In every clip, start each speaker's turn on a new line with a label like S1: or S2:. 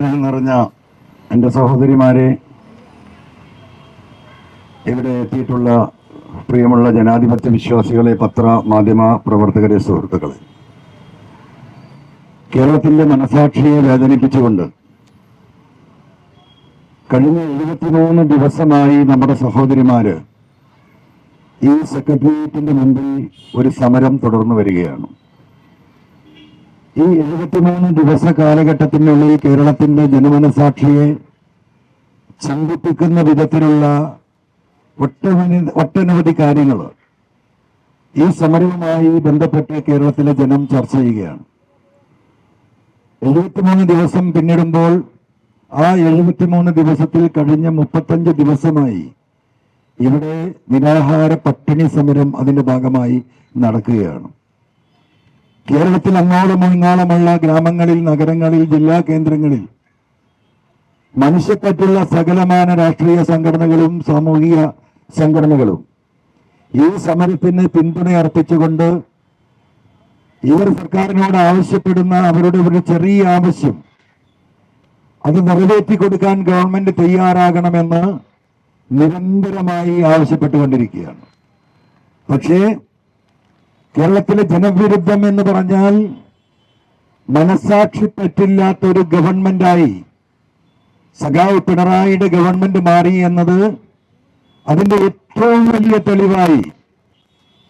S1: നിറഞ്ഞ എന്റെ സഹോദരിമാരെ ഇവിടെ എത്തിയിട്ടുള്ള പ്രിയമുള്ള ജനാധിപത്യ വിശ്വാസികളെ പത്ര മാധ്യമ പ്രവർത്തകരെ സുഹൃത്തുക്കളെ. കേരളത്തിന്റെ മനസാക്ഷിയെ വേദനിപ്പിച്ചുകൊണ്ട് കഴിഞ്ഞ എഴുപത്തിമൂന്ന് ദിവസമായി നമ്മുടെ സഹോദരിമാര് ഈ സെക്രട്ടേറിയറ്റിന്റെ മുമ്പിൽ ഒരു സമരം തുടർന്നു വരികയാണ്. ഈ എഴുപത്തിമൂന്ന് ദിവസ കാലഘട്ടത്തിനുള്ളിൽ കേരളത്തിന്റെ ജനമനസാക്ഷിയെ ചങ്കിപ്പിക്കുന്ന വിധത്തിലുള്ള ഒട്ടനവധി ഒട്ടനവധി കാര്യങ്ങൾ ഈ സമരവുമായി ബന്ധപ്പെട്ട് കേരളത്തിലെ ജനം ചർച്ച ചെയ്യുകയാണ്. എഴുപത്തിമൂന്ന് ദിവസം പിന്നിടുമ്പോൾ ആ എഴുപത്തിമൂന്ന് ദിവസത്തിൽ കഴിഞ്ഞ മുപ്പത്തഞ്ച് ദിവസമായി ഇവിടെ നിരാഹാര പട്ടിണി സമരം അതിന്റെ ഭാഗമായി നടക്കുകയാണ്. കേരളത്തിൽ അങ്ങോളം ഇങ്ങോളമുള്ള ഗ്രാമങ്ങളിൽ നഗരങ്ങളിൽ ജില്ലാ കേന്ദ്രങ്ങളിൽ മനുഷ്യപ്പറ്റുള്ള സകലമാന രാഷ്ട്രീയ സംഘടനകളും സാമൂഹിക സംഘടനകളും ഈ സമരത്തിന് പിന്തുണ അർപ്പിച്ചുകൊണ്ട് ഇവർ സർക്കാരിനോട് ആവശ്യപ്പെടുന്ന അവരുടെ ഒരു ചെറിയ ആവശ്യം അത് നിറവേറ്റി കൊടുക്കാൻ ഗവൺമെന്റ് തയ്യാറാകണമെന്ന് നിരന്തരമായി ആവശ്യപ്പെട്ടുകൊണ്ടിരിക്കുകയാണ്. പക്ഷേ കേരളത്തിലെ ജനവിരുദ്ധം എന്ന് പറഞ്ഞാൽ മനസാക്ഷി പറ്റില്ലാത്ത ഒരു ഗവൺമെന്റായി സഖാവ് പിണറായിയുടെ ഗവൺമെന്റ് മാറി എന്നത് അതിന്റെ ഏറ്റവും വലിയ തെളിവായി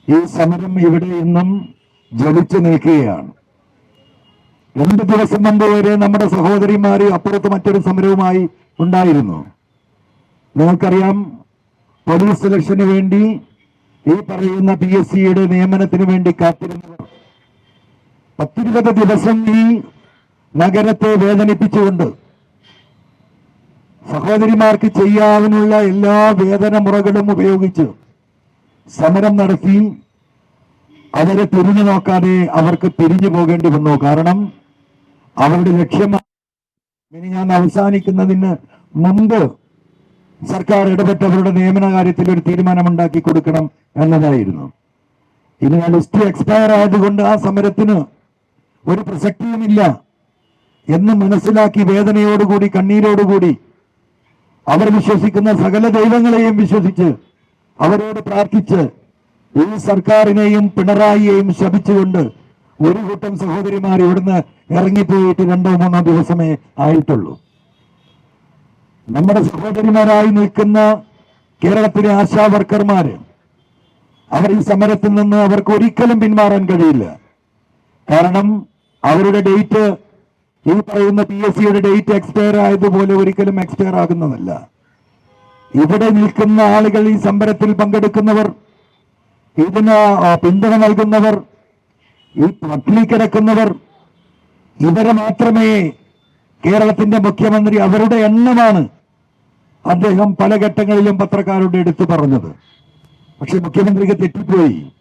S1: ഈ സമരം ഇവിടെ ഇന്നും ജ്വലിച്ചു നിൽക്കുകയാണ്. രണ്ട് ദിവസം മുമ്പ് വരെ നമ്മുടെ സഹോദരിമാര് അപ്പുറത്ത് മറ്റൊരു സമരവുമായി ഉണ്ടായിരുന്നു. നിങ്ങൾക്കറിയാം പോലീസ് സെലക്ഷന് വേണ്ടി ഈ പറയുന്ന പി എസ് സിയുടെ നിയമനത്തിന് വേണ്ടി കാത്തിരുന്നവർ പത്തിരുപത് ദിവസം ഈ നഗരത്തെ വേദനിപ്പിച്ചുകൊണ്ട് സഹോദരിമാർക്ക് ചെയ്യാവുന്ന എല്ലാ വേതന മുറകളും ഉപയോഗിച്ച് സമരം നടത്തി അവരെ തിരിഞ്ഞു നോക്കാതെ അവർക്ക് പിരിഞ്ഞു പോകേണ്ടി വന്നു. കാരണം അവരുടെ ലക്ഷ്യം ഇനി ഞാൻ അവസാനിക്കുന്നതിന് മുമ്പ് സർക്കാർ ഇടപെട്ടവരുടെ നിയമന കാര്യത്തിൽ ഒരു തീരുമാനമുണ്ടാക്കി കൊടുക്കണം എന്നതായിരുന്നു. ഇനി ആ ലിസ്റ്റ് എക്സ്പയർ ആയതുകൊണ്ട് ആ സമരത്തിന് ഒരു പ്രസക്തിയുമില്ല എന്ന് മനസ്സിലാക്കി വേദനയോടുകൂടി കണ്ണീരോടുകൂടി അവർ വിശ്വസിക്കുന്ന സകല ദൈവങ്ങളെയും വിശ്വസിച്ച് അവരോട് പ്രാർത്ഥിച്ച് ഈ സർക്കാരിനെയും പിണറായിയെയും ശപിച്ചുകൊണ്ട് ഒരു കൂട്ടം സഹോദരിമാർ ഇവിടുന്ന് ഇറങ്ങിപ്പോയിട്ട് രണ്ടോ മൂന്നോ ദിവസമേ ആയിട്ടുള്ളൂ. നമ്മുടെ സഹോദരിമാരായി നിൽക്കുന്ന കേരളത്തിലെ ആശാ വർക്കർമാര് അവർ ഈ സമരത്തിൽ നിന്ന് അവർക്ക് ഒരിക്കലും പിന്മാറാൻ കഴിയില്ല. കാരണം അവരുടെ ഡേറ്റ് ഈ പറയുന്ന പി എസ് സിയുടെ ഡേറ്റ് എക്സ്പയർ ആയതുപോലെ ഒരിക്കലും എക്സ്പയർ ആകുന്നതല്ല. ഇവിടെ നിൽക്കുന്ന ആളുകൾ ഈ സമരത്തിൽ പങ്കെടുക്കുന്നവർ ഇതിന് പിന്തുണ നൽകുന്നവർ ഈ പട്ടിണി കിടക്കുന്നവർ ഇവരെ മാത്രമേ കേരളത്തിന്റെ മുഖ്യമന്ത്രി അവരുടെ എണ്ണമാണ് അദ്ദേഹം പല ഘട്ടങ്ങളിലും പത്രക്കാരോട് എടുത്തു പറഞ്ഞത്. പക്ഷെ മുഖ്യമന്ത്രിക്ക് തെറ്റിപ്പോയി.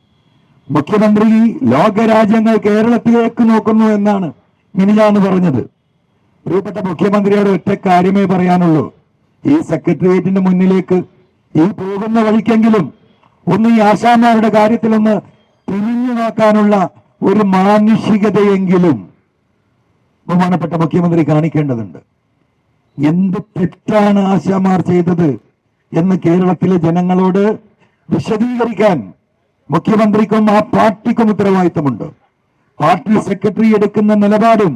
S1: മുഖ്യമന്ത്രി ലോകരാജ്യങ്ങൾ കേരളത്തിലേക്ക് നോക്കുന്നു എന്നാണ് മിനിഞ്ഞാന്ന് പറഞ്ഞത്. പ്രിയപ്പെട്ട മുഖ്യമന്ത്രിയോട് ഒറ്റ കാര്യമേ പറയാനുള്ളൂ. ഈ സെക്രട്ടേറിയറ്റിന്റെ മുന്നിലേക്ക് ഈ പോകുന്ന വഴിക്കെങ്കിലും ഒന്ന് ഈ ആശാന്മാരുടെ കാര്യത്തിലൊന്ന് തിരിഞ്ഞു നോക്കാനുള്ള ഒരു മാനുഷികതയെങ്കിലും ബഹുമാനപ്പെട്ട മുഖ്യമന്ത്രി കാണിക്കേണ്ടതുണ്ട്. എന്ത് തെറ്റാണ് ആശാമാർ ചെയ്തത് എന്ന് കേരളത്തിലെ ജനങ്ങളോട് വിശദീകരിക്കാൻ മുഖ്യമന്ത്രിക്കും ആ പാർട്ടിക്കും ഉത്തരവാദിത്തമുണ്ട്. പാർട്ടി സെക്രട്ടറി എടുക്കുന്ന നിലപാടും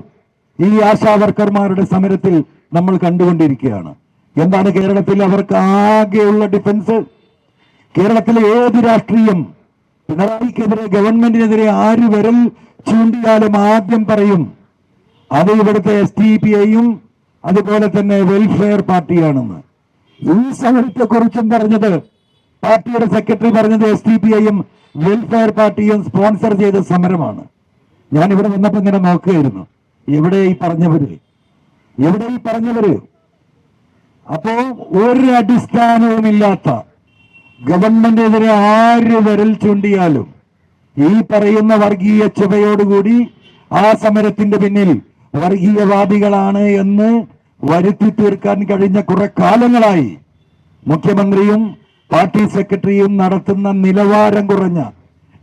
S1: ഈ ആശാവർക്കർമാരുടെ സമരത്തിൽ നമ്മൾ കണ്ടുകൊണ്ടിരിക്കുകയാണ്. എന്താണ് കേരളത്തിൽ അവർക്ക് ആകെയുള്ള ഡിഫൻസ്? കേരളത്തിലെ ഏത് രാഷ്ട്രീയം പിണറായിക്കെതിരെ ഗവൺമെന്റിനെതിരെ ആര് വിരൽ ചൂണ്ടിയാലും ആദ്യം പറയും അത് ഇവിടുത്തെ എസ് ടി പി ഐയും അതുപോലെ തന്നെ വെൽഫെയർ പാർട്ടിയാണെന്ന്. ഈ സമരത്തെ കുറിച്ചും പറഞ്ഞത് പാർട്ടിയുടെ സെക്രട്ടറി പറഞ്ഞത് എസ് ഡി പി ഐയും വെൽഫെയർ പാർട്ടിയും സ്പോൺസർ ചെയ്ത സമരമാണ്. ഞാൻ ഇവിടെ വന്നപ്പോ ഇങ്ങനെ നോക്കുകയായിരുന്നു. എവിടെ ഈ പറഞ്ഞവര്? എവിടെ ഈ പറഞ്ഞവര്? അപ്പോ ഒരു അടിസ്ഥാനവുമില്ലാത്ത ഗവൺമെന്റിനെതിരെ ആര് വിരൽ ചൂണ്ടിയാലും ഈ പറയുന്ന വർഗീയ ചുവയോടുകൂടി ആ സമരത്തിന്റെ പിന്നിൽ വർഗീയവാദികളാണ് എന്ന് വരുത്തി തീർക്കാൻ കഴിഞ്ഞ കുറെ കാലങ്ങളായി മുഖ്യമന്ത്രിയും പാർട്ടി സെക്രട്ടറിയും നടത്തുന്ന നിലവാരം കുറഞ്ഞ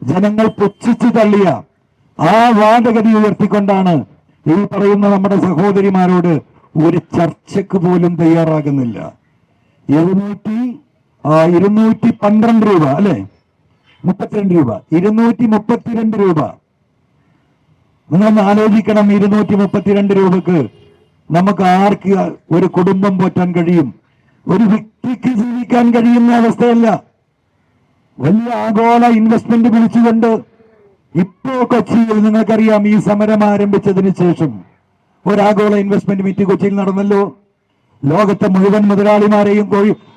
S1: ജനങ്ങൾ പുച്ഛിച്ചു തള്ളിയ ആ വാദഗതി ഉയർത്തിക്കൊണ്ടാണ് ഈ പറയുന്ന നമ്മുടെ സഹോദരിമാരോട് ഒരു ചർച്ചയ്ക്ക് പോലും തയ്യാറാകുന്നില്ല. എഴുന്നൂറ്റി ആ, ഇരുന്നൂറ്റി പന്ത്രണ്ട് രൂപ അല്ലെ? മുപ്പത്തിരണ്ട് രൂപ ഇരുന്നൂറ്റി മുപ്പത്തിരണ്ട് രൂപ. നിങ്ങളൊന്ന് ആലോചിക്കണം ഇരുന്നൂറ്റി മുപ്പത്തിരണ്ട് രൂപക്ക് നമുക്ക് ആർക്ക് ഒരു കുടുംബം പോറ്റാൻ കഴിയും? ഒരു വ്യക്തിക്ക് ജീവിക്കാൻ കഴിയുന്ന അവസ്ഥയല്ല. വലിയ ആഗോള ഇൻവെസ്റ്റ്മെന്റ് വിളിച്ചുകൊണ്ട് ഇപ്പോ കൊച്ചിയിൽ നിങ്ങൾക്കറിയാം ഈ സമരം ആരംഭിച്ചതിന് ശേഷം. ഒരാഗോള ഇൻവെസ്റ്റ്മെന്റ് മീറ്റ് കൊച്ചിയിൽ നടന്നല്ലോ. ലോകത്തെ മുഴുവൻ മുതലാളിമാരെയും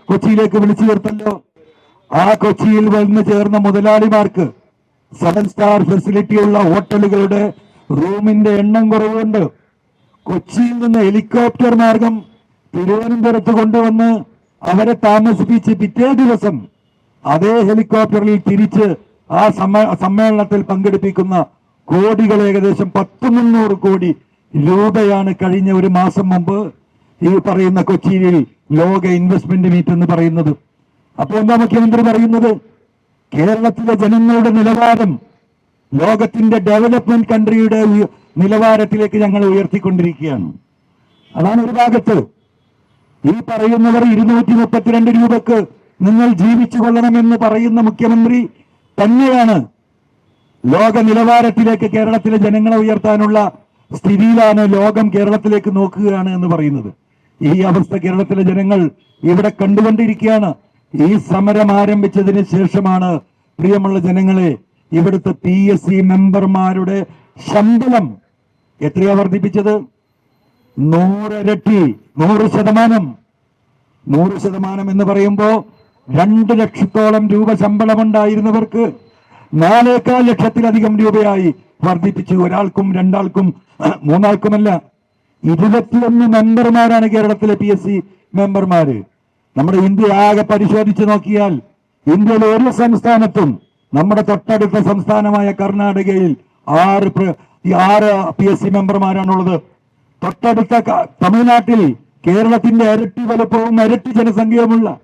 S1: കൊച്ചിയിലേക്ക് വിളിച്ചു ചേർത്തല്ലോ ആ കൊച്ചിയിൽ വന്ന് ചേർന്ന മുതലാളിമാർക്ക് സെവൻ സ്റ്റാർ ഫെസിലിറ്റി ഉള്ള ഹോട്ടലുകളുടെ റൂമിന്റെ എണ്ണം കുറവുണ്ട്. കൊച്ചിയിൽ നിന്ന് ഹെലികോപ്റ്റർ മാർഗം തിരുവനന്തപുരത്ത് കൊണ്ടുവന്ന് അവരെ താമസിപ്പിച്ച് പിറ്റേ ദിവസം അതേ ഹെലികോപ്റ്ററിൽ തിരിച്ച് ആ സമ്മേളനത്തിൽ പങ്കെടുപ്പിക്കുന്ന കോടികൾ ഏകദേശം പത്ത് മുന്നൂറ് കോടി രൂപയാണ് കഴിഞ്ഞ ഒരു മാസം മുമ്പ് ഈ പറയുന്ന കൊച്ചിയിൽ ലോക ഇൻവെസ്റ്റ്മെന്റ് മീറ്റ് എന്ന് പറയുന്നത്. അപ്പൊ എന്താ മുഖ്യമന്ത്രി പറയുന്നത്? കേരളത്തിലെ ജനങ്ങളുടെ നിലവാരം ലോകത്തിന്റെ ഡെവലപ്മെന്റ് കൺട്രിയുടെ നിലവാരത്തിലേക്ക് ഞങ്ങൾ ഉയർത്തിക്കൊണ്ടിരിക്കുകയാണ്. അതാണ് ഒരു ഭാഗത്ത്. ഈ പറയുന്നവർ ഇരുന്നൂറ്റി മുപ്പത്തിരണ്ട് രൂപക്ക് നിങ്ങൾ ജീവിച്ചു കൊള്ളണമെന്ന് പറയുന്ന മുഖ്യമന്ത്രി തന്നെയാണ് ലോക നിലവാരത്തിലേക്ക് കേരളത്തിലെ ജനങ്ങളെ ഉയർത്താനുള്ള സ്ഥിതിയിലാണ് ലോകം കേരളത്തിലേക്ക് നോക്കുകയാണ് എന്ന് പറയുന്നത്. ഈ അവസ്ഥ കേരളത്തിലെ ജനങ്ങൾ ഇവിടെ കണ്ടുകൊണ്ടിരിക്കുകയാണ്. ഈ സമരം ആരംഭിച്ചതിന് ശേഷമാണ് പ്രിയമുള്ള ജനങ്ങളെ ഇവിടുത്തെ പി എസ് സി മെമ്പർമാരുടെ ശമ്പളം എത്രയാ വർദ്ധിപ്പിച്ചത്? നൂറിരട്ടി നൂറ് ശതമാനം. നൂറ് ശതമാനം എന്ന് പറയുമ്പോൾ രണ്ട് ലക്ഷത്തോളം രൂപ ശമ്പളമുണ്ടായിരുന്നവർക്ക് നാലേക്കാൽ ലക്ഷത്തിലധികം രൂപയായി വർദ്ധിപ്പിച്ചു. ഒരാൾക്കും രണ്ടാൾക്കും മൂന്നാൾക്കുമല്ല. ഇരുപത്തിയൊന്ന് മെമ്പർമാരാണ് കേരളത്തിലെ പി എസ് സി മെമ്പർമാര്. നമ്മുടെ ഇന്ത്യ ആകെ പരിശോധിച്ചു നോക്കിയാൽ ഇന്ത്യയിലെ ഒരു സംസ്ഥാനത്തും നമ്മുടെ തൊട്ടടുത്ത സംസ്ഥാനമായ കർണാടകയിൽ ആറ് ഈ ആറ് പി എസ് സി മെമ്പർമാരാണുള്ളത്. തൊട്ടടുത്ത തമിഴ്നാട്ടിൽ കേരളത്തിന്റെ ഇരട്ടി വലുപ്പവും ഇരട്ടി ജനസംഖ്യയുമുള്ള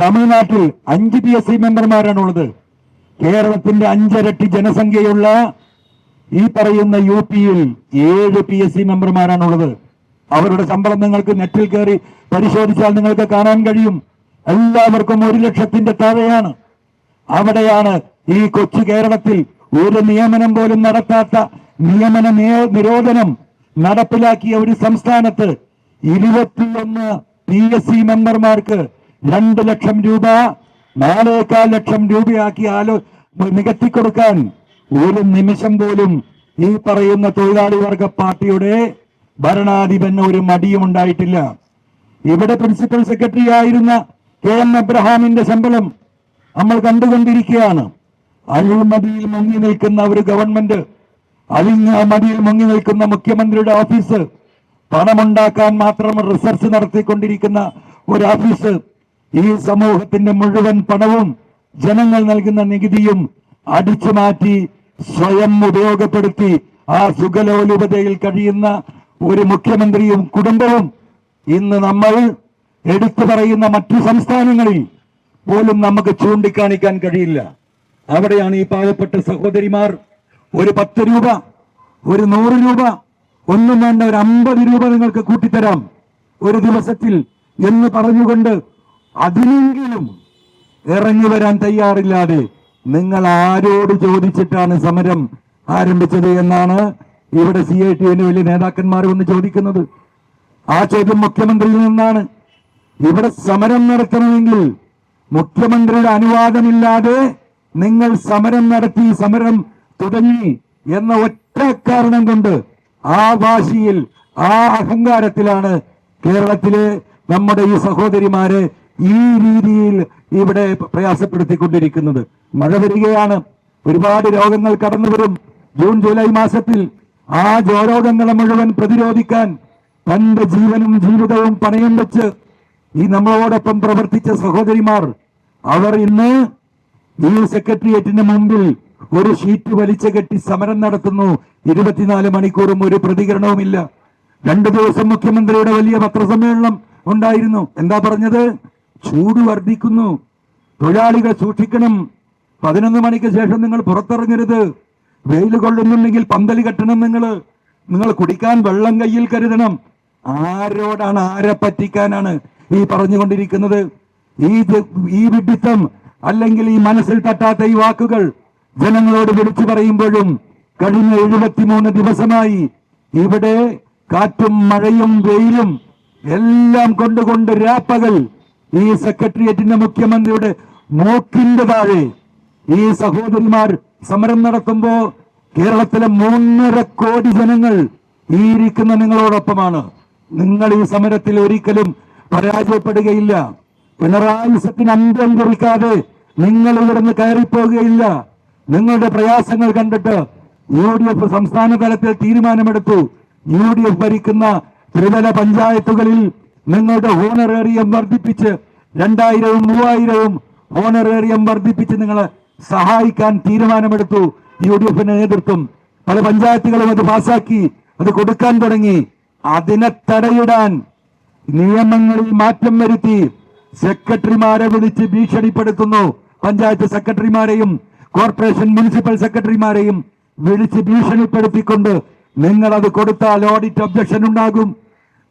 S1: തമിഴ്നാട്ടിൽ അഞ്ച് പി എസ് സി മെമ്പർമാരാണുള്ളത്. കേരളത്തിന്റെ അഞ്ചരട്ടി ജനസംഖ്യയുള്ള ഈ പറയുന്ന യു പിയിൽ ഏഴ് പി എസ് സി മെമ്പർമാരാണുള്ളത്. അവരുടെ ശമ്പളം നിങ്ങൾക്ക് നെറ്റിൽ കയറി പരിശോധിച്ചാൽ നിങ്ങൾക്ക് കാണാൻ കഴിയും. എല്ലാവർക്കും ഒരു ലക്ഷത്തിന്റെ താഴെയാണ്. അവിടെയാണ് ഈ കൊച്ചു കേരളത്തിൽ ഒരു നിയമനം പോലും നടത്താത്ത നിയമന നിയോ- നിരോധനം നടപ്പിലാക്കിയ ഒരു സംസ്ഥാനത്ത് ഇരുപത്തിയൊന്ന് പി എസ് സി മെമ്പർമാർക്ക് രണ്ട് ലക്ഷം രൂപ നാലേകാൽ ലക്ഷം രൂപയാക്കി ആലോ നികത്തിക്കൊടുക്കാൻ ഒരു നിമിഷം പോലും ഈ പറയുന്ന തൊഴിലാളി വർഗ പാർട്ടിയുടെ ഭരണാധിപന് ഒരു മടിയും ഉണ്ടായിട്ടില്ല. ഇവിടെ പ്രിൻസിപ്പൽ സെക്രട്ടറി ആയിരുന്ന കെ എം എബ്രഹാമിന്റെ ശമ്പളം നമ്മൾ കണ്ടുകൊണ്ടിരിക്കുകയാണ്. അഴിമതിയിൽ മുങ്ങി നിൽക്കുന്ന ഒരു ഗവൺമെന്റ് അഴിമതിയിൽ മുങ്ങി നിൽക്കുന്ന മുഖ്യമന്ത്രിയുടെ ഓഫീസ് പണമുണ്ടാക്കാൻ മാത്രം റിസർച്ച് നടത്തിക്കൊണ്ടിരിക്കുന്ന ഒരു ഓഫീസ്. ഈ സമൂഹത്തിന്റെ മുഴുവൻ പണവും ജനങ്ങൾ നൽകുന്ന നികുതിയും അടിച്ചു മാറ്റി സ്വയം ഉപയോഗപ്പെടുത്തി ആ സുഖലോലുപതയിൽ കഴിയുന്ന ഒരു മുഖ്യമന്ത്രിയും കുടുംബവും ഇന്ന് നമ്മൾ എടുത്തു പറയുന്ന മറ്റു സംസ്ഥാനങ്ങളിൽ പോലും നമുക്ക് ചൂണ്ടിക്കാണിക്കാൻ കഴിയില്ല. അവിടെയാണ് ഈ പാവപ്പെട്ട സഹോദരിമാർ ഒരു പത്ത് രൂപ ഒരു നൂറ് രൂപ ഒന്നും വേണ്ട ഒരു അമ്പത് രൂപ നിങ്ങൾക്ക് കൂട്ടിത്തരാം. ഒരു ദിവസത്തിൽ എന്ന് പറഞ്ഞുകൊണ്ട് അതിനെങ്കിലും ഇറങ്ങി വരാൻ തയ്യാറില്ലാതെ നിങ്ങൾ ആരോട് ചോദിച്ചിട്ടാണ് സമരം ആരംഭിച്ചത് എന്നാണ് ഇവിടെ സി ഐ ടി വലിയ നേതാക്കന്മാർ ഒന്ന് ചോദിക്കുന്നത്. ആ ചോദ്യം മുഖ്യമന്ത്രിയിൽ നിന്നാണ്. ഇവിടെ സമരം നടത്തണമെങ്കിൽ മുഖ്യമന്ത്രിയുടെ അനുവാദമില്ലാതെ നിങ്ങൾ സമരം നടത്തി സമരം തുടങ്ങി എന്ന ഒറ്റ കാരണം കൊണ്ട് ആ വാശിയിൽ ആ അഹങ്കാരത്തിലാണ് കേരളത്തിലെ നമ്മുടെ ഈ സഹോദരിമാരെ ഈ രീതിയിൽ ഇവിടെ പ്രയാസപ്പെടുത്തിക്കൊണ്ടിരിക്കുന്നത്. മഴ വരികയാണ്. ഒരുപാട് രോഗങ്ങൾ കടന്നു വരും. ജൂൺ ജൂലൈ മാസത്തിൽ ആ ജോരോഗങ്ങളെ മുഴുവൻ പ്രതിരോധിക്കാൻ തന്റെ ജീവനും ജീവിതവും പണയം വെച്ച് ഈ നമ്മളോടൊപ്പം പ്രവർത്തിച്ച സഹോദരിമാർ അവർ ഇന്ന് ഈ സെക്രട്ടേറിയറ്റിന് മുമ്പിൽ ഒരു ഷീറ്റ് വലിച്ചു കെട്ടി സമരം നടത്തുന്നു. ഇരുപത്തിനാല് മണിക്കൂറും ഒരു പ്രതികരണവുമില്ല. രണ്ടു ദിവസം മുഖ്യമന്ത്രിയുടെ വലിയ പത്രസമ്മേളനം ഉണ്ടായിരുന്നു. എന്താ പറഞ്ഞത്? ചൂട് വർദ്ധിക്കുന്നു. തൊഴിലാളികൾ സൂക്ഷിക്കണം. പതിനൊന്ന് മണിക്ക് ശേഷം നിങ്ങൾ പുറത്തിറങ്ങരുത്. വെയിൽ കൊള്ളുന്നുണ്ടെങ്കിൽ പന്തലി കെട്ടണം നിങ്ങൾ നിങ്ങൾ കുടിക്കാൻ വെള്ളം കയ്യിൽ കരുതണം. ആരോടാണ് ആരെ പറ്റിക്കാനാണ് ഈ പറഞ്ഞുകൊണ്ടിരിക്കുന്നത്? ഈ ഈ വിഡിത്തം അല്ലെങ്കിൽ ഈ മനസ്സിൽ തട്ടാത്ത ഈ വാക്കുകൾ ജനങ്ങളോട് വിളിച്ചു പറയുമ്പോഴും കഴിഞ്ഞ എഴുപത്തിമൂന്ന് ദിവസമായി ഇവിടെ കാറ്റും മഴയും വെയിലും എല്ലാം കൊണ്ടുകൊണ്ട് രാപ്പകൽ ഈ സെക്രട്ടേറിയറ്റിന്റെ മുഖ്യമന്ത്രിയുടെ മൂക്കിന്റെ താഴെ ഈ സഹോദരിമാർ സമരം നടത്തുമ്പോ കേരളത്തിലെ മൂന്നര കോടി ജനങ്ങൾ ഈ ഇരിക്കുന്ന നിങ്ങളോടൊപ്പമാണ്. നിങ്ങൾ ഈ സമരത്തിൽ ഒരിക്കലും പരാജയപ്പെടുകയില്ല. പിണറായി സത്തിന് അന്തം കുറിക്കാതെ നിങ്ങൾ ഇവിടുന്ന് കയറിപ്പോകുകയില്ല. നിങ്ങളുടെ പ്രയാസങ്ങൾ കണ്ടിട്ട് യു ഡി എഫ് സംസ്ഥാന തലത്തിൽ തീരുമാനമെടുത്തു. യു ഡി എഫ് ഭരിക്കുന്ന ത്രിതല പഞ്ചായത്തുകളിൽ നിങ്ങളുടെ ഹോണറേറിയം വർദ്ധിപ്പിച്ച് രണ്ടായിരവും മൂവായിരവും ഹോണറേറിയം വർദ്ധിപ്പിച്ച് നിങ്ങളെ സഹായിക്കാൻ തീരുമാനമെടുത്തു. യു ഡി എഫിന്റെ നേതൃത്വം പല പഞ്ചായത്തുകളും അത് പാസാക്കി അത് കൊടുക്കാൻ തുടങ്ങി. അതിനെ തടയിടാൻ നിയമങ്ങളിൽ മാറ്റം വരുത്തി. സെക്രട്ടറിമാരെ വിളിച്ച് ഭീഷണിപ്പെടുത്തുന്നു. പഞ്ചായത്ത് സെക്രട്ടറിമാരെയും കോർപ്പറേഷൻ മുനിസിപ്പൽ സെക്രട്ടറിമാരെയും വിളിച്ച് ഭീഷണിപ്പെടുത്തിക്കൊണ്ട് നിങ്ങൾ അത് കൊടുത്താൽ ഓഡിറ്റ് ഒബ്ജക്ഷൻ ഉണ്ടാകും.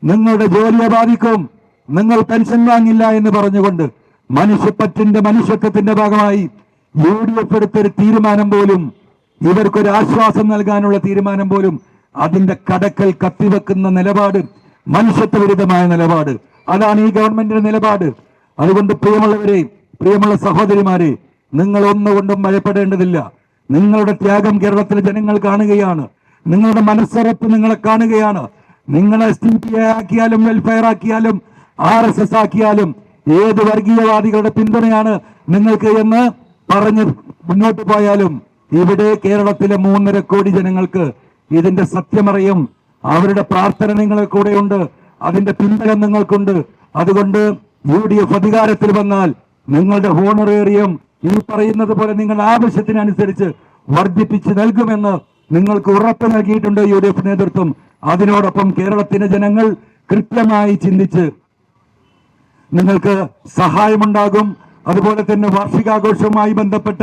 S1: നിങ്ങളുടെ ജോലിയെ ബാധിക്കും. നിങ്ങൾ പെൻഷൻ വാങ്ങില്ല എന്ന് പറഞ്ഞുകൊണ്ട് മനുഷ്യപ്പറ്റിന്റെ മനുഷ്യത്വത്തിന്റെ ഭാഗമായി യു ഡി എഫ് എടുത്തൊരു തീരുമാനം പോലും ഇവർക്കൊരു ആശ്വാസം നൽകാനുള്ള തീരുമാനം പോലും അതിന്റെ കടക്കൽ കത്തിവെക്കുന്ന നിലപാട് മനുഷ്യത്വവിരുദ്ധമായ നിലപാട്. അതാണ് ഈ ഗവൺമെന്റിന്റെ നിലപാട്. അതുകൊണ്ട് പ്രിയമുള്ളവരെ പ്രിയമുള്ള സഹോദരിമാരെ നിങ്ങൾ ഒന്നുകൊണ്ടും ഭയപ്പെടേണ്ടതില്ല. നിങ്ങളുടെ ത്യാഗം കേരളത്തിലെ ജനങ്ങൾ കാണുകയാണ്. നിങ്ങളുടെ മനസ്സറപ്പ് നിങ്ങളെ കാണുകയാണ്. നിങ്ങളെ എസ് ടി പി ആക്കിയാലും വെൽഫെയർ ആക്കിയാലും ആർ എസ് എസ് ആക്കിയാലും ഏത് വർഗീയവാദികളുടെ പിന്തുണയാണ് നിങ്ങൾക്ക് എന്ന് പറഞ്ഞ് മുന്നോട്ട് പോയാലും ഇവിടെ കേരളത്തിലെ മൂന്നര കോടി ജനങ്ങൾക്ക് ഇതിന്റെ സത്യമറിയും. അവരുടെ പ്രാർത്ഥന നിങ്ങളെ കൂടെയുണ്ട്. അതിന്റെ പിന്തുണ നിങ്ങൾക്കുണ്ട്. അതുകൊണ്ട് യു ഡി എഫ് അധികാരത്തിൽ വന്നാൽ നിങ്ങളുടെ ഹോണറേറിയം ഈ പറയുന്നത് പോലെ നിങ്ങൾ ആവശ്യത്തിനനുസരിച്ച് വർദ്ധിപ്പിച്ച് നൽകുമെന്ന് നിങ്ങൾക്ക് ഉറപ്പ് നൽകിയിട്ടുണ്ട് യു ഡി എഫ് നേതൃത്വം. അതിനോടൊപ്പം കേരളത്തിലെ ജനങ്ങൾ കൃത്യമായി ചിന്തിച്ച് നിങ്ങൾക്ക് സഹായമുണ്ടാകും. അതുപോലെ തന്നെ വാർഷികാഘോഷവുമായി ബന്ധപ്പെട്ട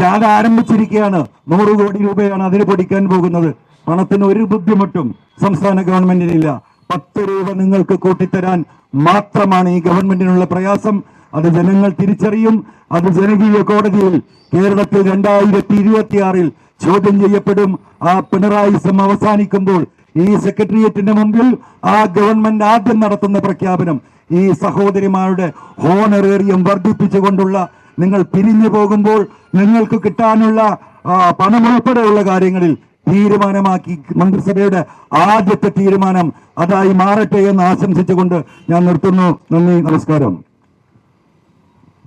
S1: ജാഥ ആരംഭിച്ചിരിക്കുകയാണ്. നൂറ് കോടി രൂപയാണ് അതിന് പൊടിക്കാൻ പോകുന്നത്. പണത്തിന് ഒരു ബുദ്ധിമുട്ടും സംസ്ഥാന ഗവൺമെന്റിനില്ല. പത്ത് രൂപ നിങ്ങൾക്ക് കൂട്ടിത്തരാൻ മാത്രമാണ് ഈ ഗവൺമെന്റിനുള്ള പ്രയാസം. അത് ജനങ്ങൾ തിരിച്ചറിയും. അത് ജനകീയ കോടതിയിൽ കേരളത്തിൽ രണ്ടായിരത്തി ഇരുപത്തിയാറിൽ ചോദ്യം ചെയ്യപ്പെടും. ആ പിണറായിസം അവസാനിക്കുമ്പോൾ ഈ സെക്രട്ടേറിയറ്റിന്റെ മുമ്പിൽ ആ ഗവൺമെന്റ് ആദ്യം നടത്തുന്ന പ്രഖ്യാപനം ഈ സഹോദരിമാരുടെ ഹോണറേറിയം വർദ്ധിപ്പിച്ചുകൊണ്ടുള്ള നിങ്ങൾ പിരിഞ്ഞു പോകുമ്പോൾ നിങ്ങൾക്ക് കിട്ടാനുള്ള പണമുൾപ്പെടെയുള്ള കാര്യങ്ങളിൽ തീരുമാനമാക്കി മന്ത്രിസഭയുടെ ആദ്യത്തെ തീരുമാനം അതായി മാറട്ടെ എന്ന് ആശംസിച്ചുകൊണ്ട് ഞാൻ നിർത്തുന്നു. നന്ദി നമസ്കാരം.